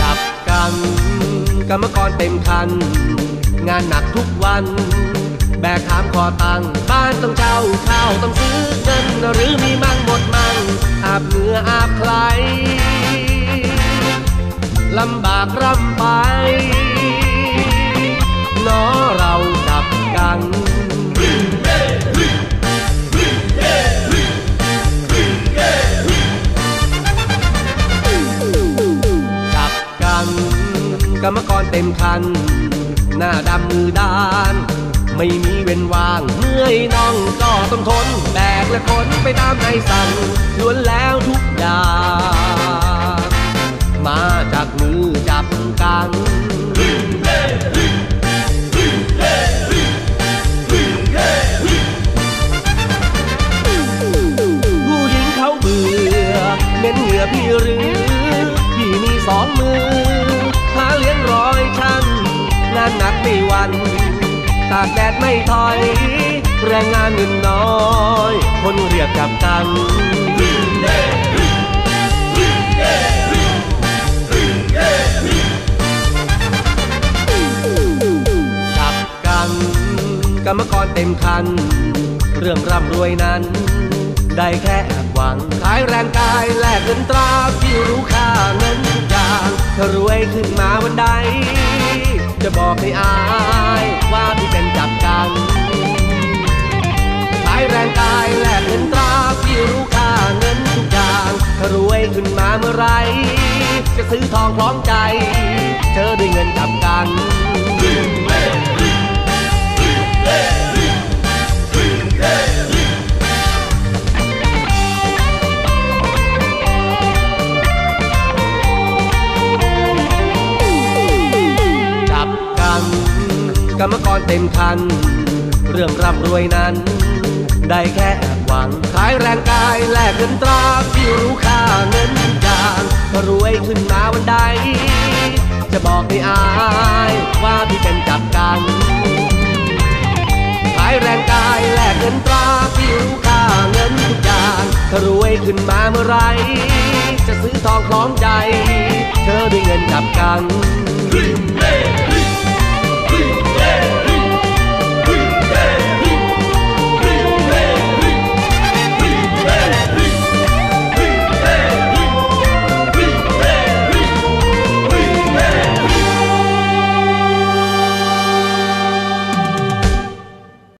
จับกันกรรมกรเต็มคัน งานหนักทุกวัน แบกหามคอตังบ้านต้องเช่าข้าวต้องซื้อเงินหรือมีมั่งหมดมั่งอาบเหงื่ออาบใครลำบากร่ำไป กันกรรมกรเต็มคัน หน้าดำมือด้าน ไม่มีเว้นว่างเมื่อยน้องก็ต้องทน แบกและขนไปตามใจสั่งล้วนแล้วทุกอย่างมาจากมือจับกันผู้หญิงเขาเบื่อเม้นเหงื่อพี่หรือพี่มีสองมือานหนักไม่วัน ตากแดดไม่ถอย แรงงานเงินน้อย คนเรียกจับกันจับกัน กรรมกรเต็มคัน เรื่องร่ำรวยนั้น ได้แค่หวัง ขายแรงกายแลกเงินตราที่รู้ค่าเงินทุกอย่างถ้ารวยขึ้นมาวันใด บอกให้อายว่าพี่เป็นจับกันขายแรงกายแลกเงินตราพี่รู้ค่าเงินทุกอย่างถ้ารวยขึ้นมาเมื่อไร จะซื้อทองคล้องใจ เธอด้วยเงินจับกัน รรมกรเต็มคัน เรื่องร่ำรวยนั้น ได้แค่หวัง ขายแรงกายแลกเงินตราที่รู้ค่าเงินทุกอย่างถ้ารวยขึ้นมาวันใด จะบอกให้อายว่าพี่เป็นจับกัน ขายแรงกายแลกเงินตราที่รู้ค่าเงินทุกอย่างถ้ารวยขึ้นมาเมื่อไร จะซื้อทองคล้องใจ เธอด้วยเงินจับกัน